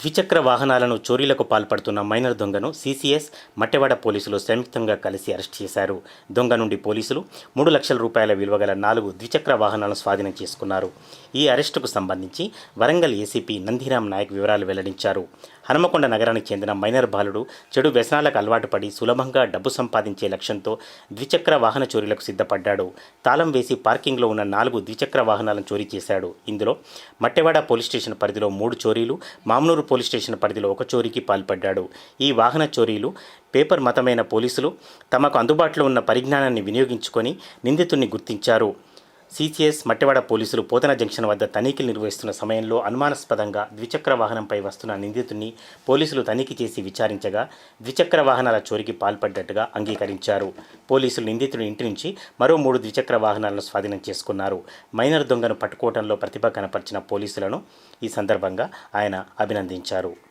ద్విచక్ర వాహనాలను చోరీలకు పాల్పడుతున్న మైనర్ దొంగను సీసీఎస్ మట్టెవాడ పోలీసులు సంయుక్తంగా కలిసి అరెస్ట్ చేశారు. దొంగ నుండి పోలీసులు మూడు లక్షల రూపాయల విలువగల నాలుగు ద్విచక్ర వాహనాలను స్వాధీనం చేసుకున్నారు. ఈ అరెస్టుకు సంబంధించి వరంగల్ ఏసీపీ నందిరామ్ నాయక్ వివరాలు వెల్లడించారు. హనుమకొండ నగరానికి చెందిన మైనర్ బాలుడు చెడు వ్యసనాలకు అలవాటు పడి సులభంగా డబ్బు సంపాదించే లక్ష్యంతో ద్విచక్ర వాహన చోరీలకు సిద్ధపడ్డాడు. తాళం వేసి పార్కింగ్లో ఉన్న నాలుగు ద్విచక్ర వాహనాలను చోరీ చేశాడు. ఇందులో మట్టెవాడ పోలీస్ స్టేషన్ పరిధిలో మూడు చోరీలు మామూలు పోలీస్ స్టేషన్ పరిధిలో ఒక చోరీకి పాల్పడ్డాడు. ఈ వాహన చోరీలు పేపర్ మతమైన పోలీసులు తమకు అందుబాటులో ఉన్న పరిజ్ఞానాన్ని వినియోగించుకొని నిందితుడిని గుర్తించారు. సీసీఎస్ మట్టివాడ పోలీసులు పోతన జంక్షన్ వద్ద తనిఖీలు నిర్వహిస్తున్న సమయంలో అనుమానాస్పదంగా ద్విచక్ర వాహనంపై వస్తున్న నిందితుడిని పోలీసులు తనిఖీ చేసి విచారించగా ద్విచక్ర వాహనాల చోరీకి పాల్పడ్డట్టుగా అంగీకరించారు. పోలీసులు నిందితుడి ఇంటి నుంచి మరో మూడు ద్విచక్ర వాహనాలను స్వాధీనం చేసుకున్నారు. మైనర్ దొంగను పట్టుకోవడంలో ప్రతిభ కనపరిచిన పోలీసులను ఈ సందర్భంగా ఆయన అభినందించారు.